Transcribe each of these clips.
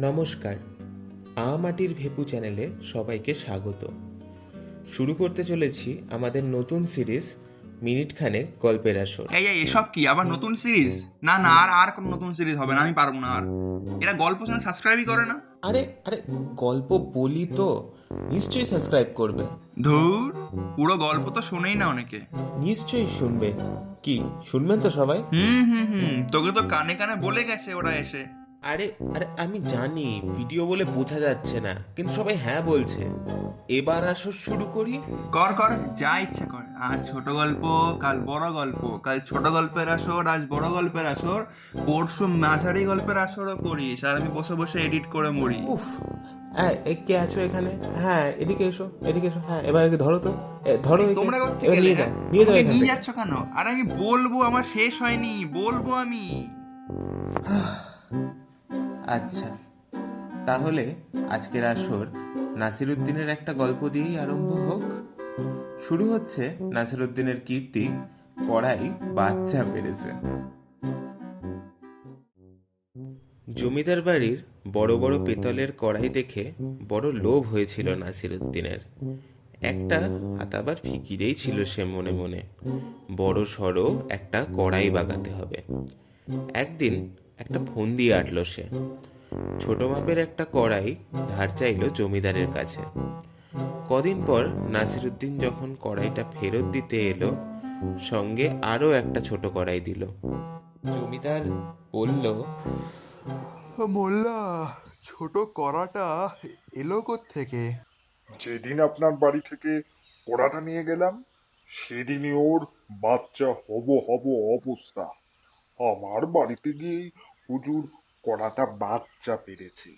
নমস্কার আ মাটির ভেপু চ্যানেলে সবাইকে স্বাগত। শুরু করতে চলেছি আমাদের নতুন সিরিজ মিনিট খানেক গল্পের আসর। এই এই এসব কি? আবার নতুন সিরিজ? না না আর আর কোনো নতুন সিরিজ হবে না আমি পারব না আর। এরা গল্প চ্যানেল সাবস্ক্রাইবই করে না? আরে আরে গল্প বলি তো নিশ্চয়ই সাবস্ক্রাইব করবে। ধুর পুরো গল্প তো শোনেই না অনেকে। নিশ্চয়ই শুনবে। কি শুনবেন তো সবাই? হুম হুম হুম তোকে তো কানে কানে বলে গেছে ওরা এসে। আরে আরে আমি জানি ভিডিও বলে বোঝা যাচ্ছে না কিন্তু সবাই হ্যাঁ বলছে। এবার আসো শুরু করি। কর কর যা ইচ্ছা কর। আজ ছোট গল্প কাল বড় গল্প। কাল ছোট গল্পের আসর আজ বড় গল্পের আসর। পরশু মাঝারি গল্পের আসরও করিস আর আমি বসে বসে এডিট করে মরি। উফ হ্যাঁ কে আছো এখানে? হ্যাঁ এদিকে এসো এদিকে এসো। হ্যাঁ এবার ধরো তো। ধরো। তোমরা কোথা এবার গেলে নিয়ে যাও? নিয়ে যাও নিয়ে যাচ্ছ কেন? আর আমি বলব আমার শেষ হয়নি বলব আমি। আচ্ছা। তাহলে আজকের আসর নাসিরুদ্দিনের একটা গল্প দিয়েই আরম্ভ হোক। শুরু হচ্ছে নাসিরুদ্দিনের কীর্তি, কড়াই, বাচ্চা পেরেছে। জমিদার বাড়ির বড় বড় পেতলের কড়াই দেখে বড় লোভ হয়েছিল নাসিরুদ্দিনের। একটা হাতাবার ফিকিরেই ছিল সে মনে মনে। বড় সড়ো একটা কড়াই বাগাতে হবে। একদিন একটা ফোন দিয়ে আটলো সে। ছোট মাপের একটা কড়াই ধার চাইলো জমিদারের কাছে। কদিন পর নাসিরুদ্দিন যখন কড়াইটা ফেরত দিতে এলো সঙ্গে আরও একটা ছোট কড়াই দিল। জমিদার বলল মোল্লা ছোট কড়াটা এলো থেকে যেদিন আপনার বাড়ি থেকে কড়াটা নিয়ে গেলাম সেদিনই ওর বাচ্চা হব হব অবস্থা। আমার বাড়িতে গিয়েই হুজুর কড়াটা বাচ্চা পেরেছে।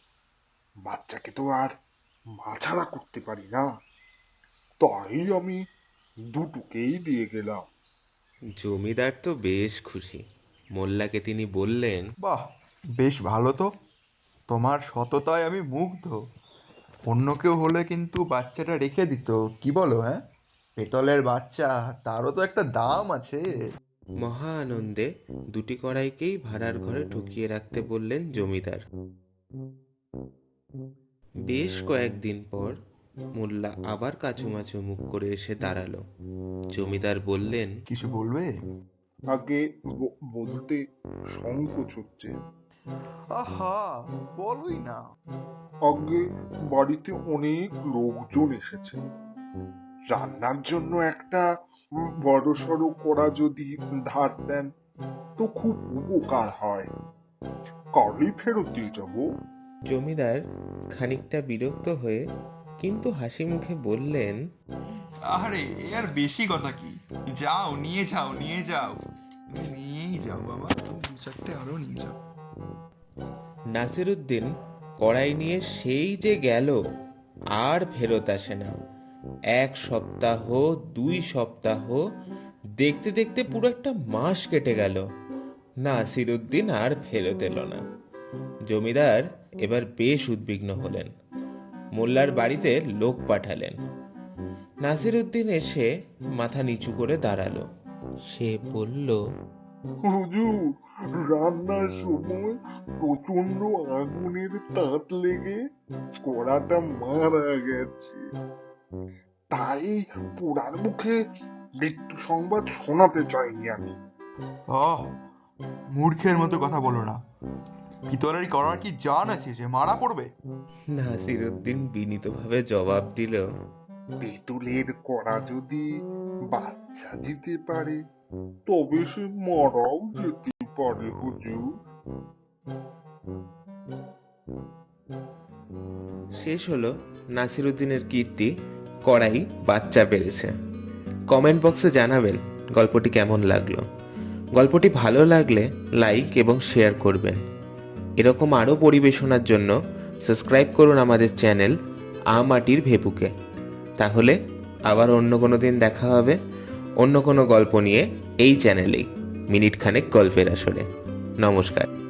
বাচ্চাকে তো আর মাছাড়া করতে পারি না। তাই আমি দুটোকেই দিয়ে গেলাম। জমিদার তো বেশ খুশি। মোল্লাকে তিনি বললেন বাহ বেশ ভালো তো। তোমার সততায় আমি মুগ্ধ। অন্য কেউ হলে কিন্তু বাচ্চাটা রেখে দিত কি বলো হ্যাঁ? পেতলের বাচ্চা তারও তো একটা দাম আছে। মহা আনন্দে দুটি কড়াইকেই ভাড়ার ঘরে ঢুকিয়ে রাখতে বললেন জমিদার। বেশ কয়েকদিন পর মোল্লা আবার কাচুমাচু মুখ করে এসে দাঁড়াল। জমিদার বললেন কিছু বলবে? আগে ব- বলতে সংকোচ হচ্ছে আহা বলোই না। আগে বাড়িতে অনেক লোকজন এসেছে। রান্নার জন্য একটা বড় সড়ো কড়া যদি ধার দেন তো খুব উপকার হয়। কালই ফেরত দিয়ে যাব। জমিদার খানিকটা বিরক্ত হয়ে কিন্তু হাসি মুখে বললেন আরে এ আর বেশি কথা কি? যাও নিয়ে যাও নিয়ে যাও। তুমি নিয়েই যাও বাবা তুমি দু চারটে আরও নিয়ে যাও। নাসিরুদ্দিন কড়াই নিয়ে সেই যে গেল আর ফেরত আসে না। এক সপ্তাহ, দুই সপ্তাহ, দেখতে দেখতে পুরো একটা মাস কেটে গেল। নাসিরুদ্দিন আর ফেরত এলো না। জমিদার এবার বেশ উদ্বিগ্ন হলেন। মোল্লার বাড়িতে লোক পাঠালেন। নাসিরুদ্দিন এসে মাথা নিচু করে দাঁড়াল। সে বলল রান্নার সময় প্রচণ্ড আগুনের তাঁত লেগে কড়াটা মারা গেছে। তাই পোড়ার মুখে মৃত্যু সংবাদ শোনাতে চাইনি আমি। আহ মূর্খের মতো কথা বলো না। কড়ার কি জান আছে যে মারা পড়বে? নাসিরুদ্দিন বিনীতভাবে জবাব দিল পেতুলের কড়া যদি বাচ্চা দিতে পারে তবে সে মারাও যেতে পারে হুজুর। শেষ হলো নাসিরুদ্দিনের কীর্তি। কড়াই বাচ্চা পেরেছে। কমেন্ট বক্সে জানাবেন গল্পটি কেমন লাগল। গল্পটি ভালো লাগলে লাইক এবং শেয়ার করবেন। এরকম আরও পরিবেশনার জন্য সাবস্ক্রাইব করুন আমাদের চ্যানেল আমাটির ভেপুকে তাহলে আবার অন্য কোনো দিন দেখা হবে, অন্য কোনো গল্প নিয়ে এই চ্যানেলেই মিনিটখানেক গল্পের আসরে। নমস্কার।